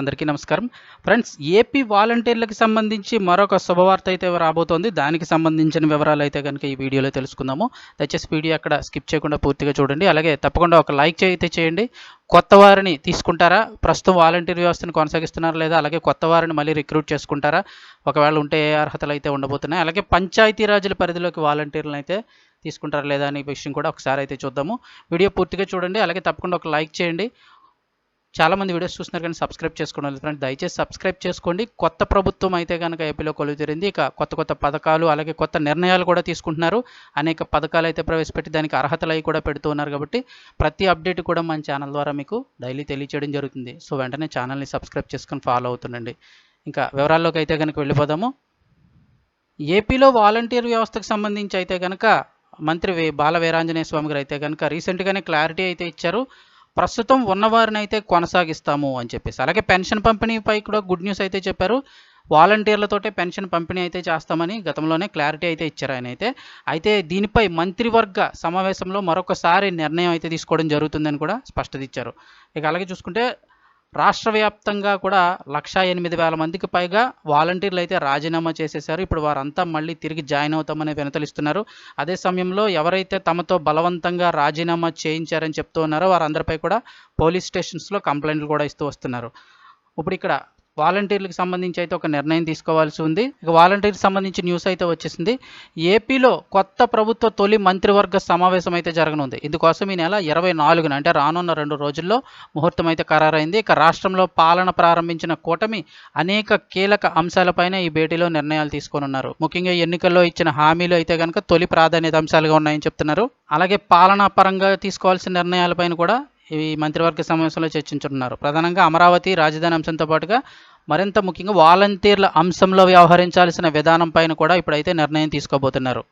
అందరికీ నమస్కారం. Friends AP వాలంటీర్లకు సంబంధించి మరొక శుభవార్త అయితే రాబోతోంది. దానికి సంబంధించిన వివరాలు అయితే కనుక ఈ వీడియోలో తెలుసుకుందాము. దయచేసి వీడియో అక్కడ స్కిప్ చేయకుండా పూర్తిగా చూడండి. అలాగే తప్పకుండా ఒక లైక్ అయితే చేయండి. కొత్త వారిని తీసుకుంటారా? ప్రస్తుతం వాలంటీర్ వ్యవస్థను కొనసాగిస్తున్నారా లేదా? అలాగే కొత్త వారిని మళ్ళీ రిక్రూట్ చేసుకుంటారా? ఒకవేళ ఉంటే ఏ అర్హతలు అయితే ఉండబోతున్నాయి? అలాగే పంచాయతీరాజుల పరిధిలోకి వాలంటీర్లను అయితే తీసుకుంటారా లేదా అనే విషయం కూడా ఒకసారి అయితే చూద్దాము. వీడియో పూర్తిగా చూడండి. అలాగే తప్పకుండా ఒక లైక్ చేయండి. చాలామంది వీడియోస్ చూస్తున్నారు కానీ సబ్స్క్రైబ్ చేసుకోండి ఫ్రెండ్స్. దయచేసి సబ్స్క్రైబ్ చేసుకోండి. కొత్త ప్రభుత్వం అయితే కనుక ఏపీలో కొలువు ఇక కొత్త కొత్త పథకాలు అలాగే కొత్త నిర్ణయాలు కూడా తీసుకుంటున్నారు. అనేక పథకాలు అయితే ప్రవేశపెట్టి దానికి అర్హతలు అవి కూడా పెడుతూ ఉన్నారు కాబట్టి ప్రతి అప్డేట్ కూడా మన ఛానల్ ద్వారా మీకు డైలీ తెలియచేయడం జరుగుతుంది. సో వెంటనే ఛానల్ని సబ్స్క్రైబ్ చేసుకొని ఫాలో అవుతుండండి. ఇంకా వివరాల్లోకి అయితే కనుక వెళ్ళిపోదాము. ఏపీలో వాలంటీర్ వ్యవస్థకు సంబంధించి అయితే కనుక మంత్రి బాల వీరాంజనేయ స్వామి గారు అయితే కనుక రీసెంట్గానే క్లారిటీ అయితే ఇచ్చారు. ప్రస్తుతం ఉన్నవారిని అయితే కొనసాగిస్తాము అని చెప్పేసి. అలాగే పెన్షన్ పంపిణీపై కూడా గుడ్ న్యూస్ అయితే చెప్పారు. వాలంటీర్లతోటే పెన్షన్ పంపిణీ అయితే చేస్తామని గతంలోనే క్లారిటీ అయితే ఇచ్చారు ఆయన అయితే. అయితే దీనిపై మంత్రివర్గ సమావేశంలో మరొకసారి నిర్ణయం అయితే తీసుకోవడం జరుగుతుందని కూడా స్పష్టత ఇచ్చారు. ఇక అలాగే చూసుకుంటే రాష్ట్ర వ్యాప్తంగా కూడా లక్షా ఎనిమిది వేల మందికి పైగా వాలంటీర్లు అయితే రాజీనామా చేసేశారు. ఇప్పుడు వారంతా మళ్ళీ తిరిగి జాయిన్ అవుతామని వినతలిస్తున్నారు. అదే సమయంలో ఎవరైతే తమతో బలవంతంగా రాజీనామా చేయించారని చెప్తూ ఉన్నారో వారందరిపై కూడా పోలీస్ స్టేషన్స్లో కంప్లైంట్లు కూడా ఇస్తూ వస్తున్నారు. ఇప్పుడు ఇక్కడ వాలంటీర్లకు సంబంధించి అయితే ఒక నిర్ణయం తీసుకోవాల్సి ఉంది. ఇక వాలంటీర్కి సంబంధించి న్యూస్ అయితే వచ్చేసింది. ఏపీలో కొత్త ప్రభుత్వ తొలి మంత్రివర్గ సమావేశం అయితే జరగనుంది. ఇందుకోసం ఈ నెల ఇరవై నాలుగున అంటే రానున్న రెండు రోజుల్లో ముహూర్తం అయితే ఖరారైంది. ఇక రాష్ట్రంలో పాలన ప్రారంభించిన కూటమి అనేక కీలక అంశాలపైన ఈ భేటీలో నిర్ణయాలు తీసుకోనున్నారు. ముఖ్యంగా ఎన్నికల్లో ఇచ్చిన హామీలు అయితే కనుక తొలి ప్రాధాన్యత అంశాలుగా ఉన్నాయని చెప్తున్నారు. అలాగే పాలనా పరంగా తీసుకోవాల్సిన నిర్ణయాలపైన కూడా ఇవి మంత్రివర్గ సమావేశంలో చర్చించుతున్నారు ప్రధానంగా అమరావతి రాజధాని అంశంతో పాటుగా మరింత ముఖ్యంగా వాలంటీర్ల అంశంలో వ్యవహరించాల్సిన విధానం పైన కూడా ఇప్పుడైతే నిర్ణయం తీసుకోబోతున్నారు.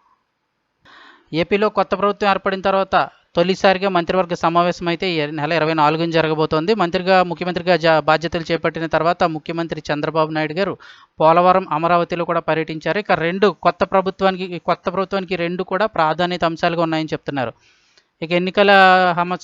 ఏపీలో కొత్త ప్రభుత్వం ఏర్పడిన తర్వాత తొలిసారిగా మంత్రివర్గ సమావేశం అయితే నెల ఇరవై నాలుగున జరగబోతోంది. మంత్రిగా ముఖ్యమంత్రిగా జా బాధ్యతలు చేపట్టిన తర్వాత ముఖ్యమంత్రి చంద్రబాబు నాయుడు గారు పోలవరం అమరావతిలో కూడా పర్యటించారు. ఇక రెండు కొత్త ప్రభుత్వానికి కొత్త ప్రభుత్వానికి రెండు కూడా ప్రాధాన్యత అంశాలుగా ఉన్నాయని చెప్తున్నారు. ఇక ఎన్నికల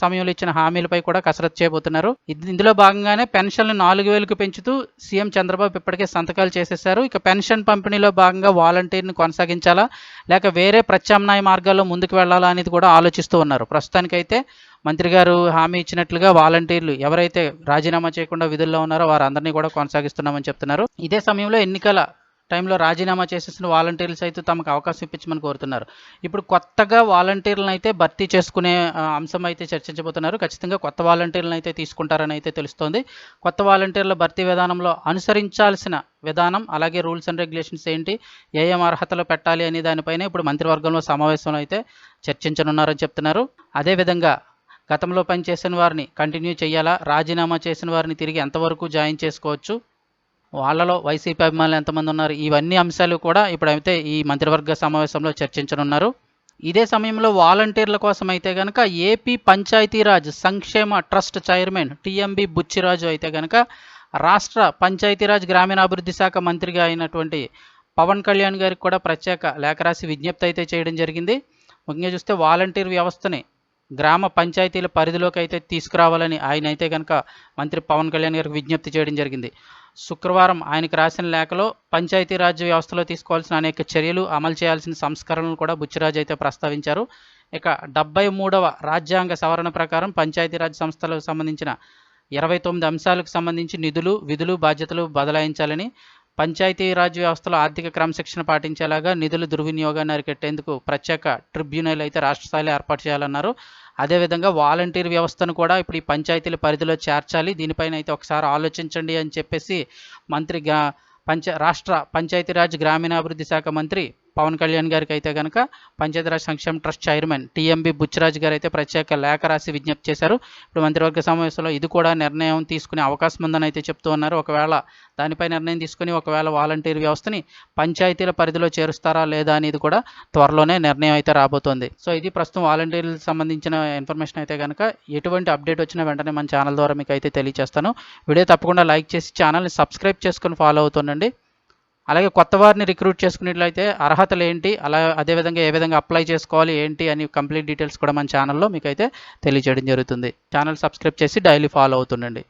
సమయంలో ఇచ్చిన హామీలపై కూడా కసరత్తు చేయబోతున్నారు. ఇందులో భాగంగానే పెన్షన్లు నాలుగు వేలకు పెంచుతూ సీఎం చంద్రబాబు ఇప్పటికే సంతకాలు చేసేశారు. ఇక పెన్షన్ పంపిణీలో భాగంగా వాలంటీర్ని కొనసాగించాలా లేక వేరే ప్రత్యామ్నాయ మార్గాల్లో ముందుకు వెళ్ళాలా అనేది కూడా ఆలోచిస్తూ ఉన్నారు. ప్రస్తుతానికైతే మంత్రి గారు హామీ ఇచ్చినట్లుగా వాలంటీర్లు ఎవరైతే రాజీనామా చేయకుండా విధుల్లో ఉన్నారో వారందరినీ కూడా కొనసాగిస్తున్నామని చెప్తున్నారు. ఇదే సమయంలో ఎన్నికల టైంలో రాజీనామా చేసేసిన వాలంటీర్లు సైతం తమకు అవకాశం ఇప్పించమని కోరుతున్నారు. ఇప్పుడు కొత్తగా వాలంటీర్లను అయితే భర్తీ చేసుకునే అంశం అయితే చర్చించబోతున్నారు. ఖచ్చితంగా కొత్త వాలంటీర్లను అయితే తీసుకుంటారని అయితే తెలుస్తోంది. కొత్త వాలంటీర్ల భర్తీ విధానంలో అనుసరించాల్సిన విధానం అలాగే రూల్స్ అండ్ రెగ్యులేషన్స్ ఏంటి ఏ ఏం అర్హతలు పెట్టాలి అనే దానిపైన ఇప్పుడు మంత్రివర్గంలో సమావేశంలో అయితే చర్చించనున్నారని చెప్తున్నారు. అదేవిధంగా గతంలో పనిచేసిన వారిని కంటిన్యూ చేయాలా? రాజీనామా చేసిన వారిని తిరిగి ఎంతవరకు జాయిన్ చేసుకోవచ్చు? వాళ్ళలో వైసీపీ అభిమానులు ఎంతమంది ఉన్నారు? ఇవన్నీ అంశాలు కూడా ఇప్పుడైతే ఈ మంత్రివర్గ సమావేశంలో చర్చించనున్నారు. ఇదే సమయంలో వాలంటీర్ల కోసం అయితే కనుక ఏపీ పంచాయతీరాజ్ సంక్షేమ ట్రస్ట్ చైర్మన్ టిఎంబి బుచ్చిరాజు అయితే కనుక రాష్ట్ర పంచాయతీరాజ్ గ్రామీణాభివృద్ధి శాఖ మంత్రిగా అయినటువంటి పవన్ కళ్యాణ్ గారికి కూడా ప్రత్యేక లేఖ రాసి విజ్ఞప్తి అయితే చేయడం జరిగింది. ముఖ్యంగా చూస్తే వాలంటీర్ వ్యవస్థని గ్రామ పంచాయతీల పరిధిలోకి అయితే తీసుకురావాలని ఆయన అయితే కనుక మంత్రి పవన్ కళ్యాణ్ గారికి విజ్ఞప్తి చేయడం జరిగింది. శుక్రవారం ఆయనకు రాసిన లేఖలో పంచాయతీరాజ్ వ్యవస్థలో తీసుకోవాల్సిన అనేక చర్యలు అమలు చేయాల్సిన సంస్కరణలు కూడా బుచ్చిరాజు అయితే ప్రస్తావించారు. ఇక డెబ్బై మూడవ రాజ్యాంగ సవరణ ప్రకారం పంచాయతీరాజ్ సంస్థలకు సంబంధించిన ఇరవై తొమ్మిది అంశాలకు సంబంధించి నిధులు విధులు బాధ్యతలు బదలాయించాలని పంచాయతీరాజ్ వ్యవస్థలో ఆర్థిక క్రమశిక్షణ పాటించేలాగా నిధుల దుర్వినియోగాన్ని అరికట్టేందుకు ప్రత్యేక ట్రిబ్యునల్ అయితే రాష్ట్ర స్థాయిలో ఏర్పాటు చేయాలన్నారు. అదేవిధంగా వాలంటీర్ వ్యవస్థను కూడా ఇప్పుడు ఈ పంచాయతీల పరిధిలో చేర్చాలి. దీనిపైన అయితే ఒకసారి ఆలోచించండి అని చెప్పేసి మంత్రి గా పంచ రాష్ట్ర పంచాయతీరాజ్ గ్రామీణాభివృద్ధి శాఖ మంత్రి పవన్ కళ్యాణ్ గారికి అయితే కనుక పంచాయతీరాజ్ సంక్షేమ ట్రస్ట్ చైర్మన్ టీఎంబి బుచ్చిరాజు గారు అయితే ప్రత్యేక లేఖ రాసి విజ్ఞప్తి చేశారు. ఇప్పుడు మంత్రివర్గ సమావేశంలో ఇది కూడా నిర్ణయం తీసుకునే అవకాశం ఉందని అయితే చెప్తూ ఉన్నారు. ఒకవేళ దానిపై నిర్ణయం తీసుకుని ఒకవేళ వాలంటీర్ వ్యవస్థని పంచాయతీల పరిధిలో చేరుస్తారా లేదా అనేది కూడా త్వరలోనే నిర్ణయం అయితే రాబోతోంది. సో ఇది ప్రస్తుతం వాలంటీర్లకు సంబంధించిన ఇన్ఫర్మేషన్ అయితే కనుక ఎటువంటి అప్డేట్ వచ్చినా వెంటనే మన ఛానల్ ద్వారా మీకు అయితే తెలియజేస్తాను వీడియో తప్పకుండా లైక్ చేసి ఛానల్ని సబ్స్క్రైబ్ చేసుకుని ఫాలో అవుతుండండి. అలాగే కొత్త వారిని రిక్రూట్ చేసుకున్నట్లయితే అర్హతలు ఏంటి అలా అదేవిధంగా ఏ విధంగా అప్లై చేసుకోవాలి ఏంటి అని కంప్లీట్ డీటెయిల్స్ కూడా మన ఛానల్లో మీకు అయితే తెలియజేయడం జరుగుతుంది. ఛానల్ సబ్స్క్రైబ్ చేసి డైలీ ఫాలో అవుతుండండి.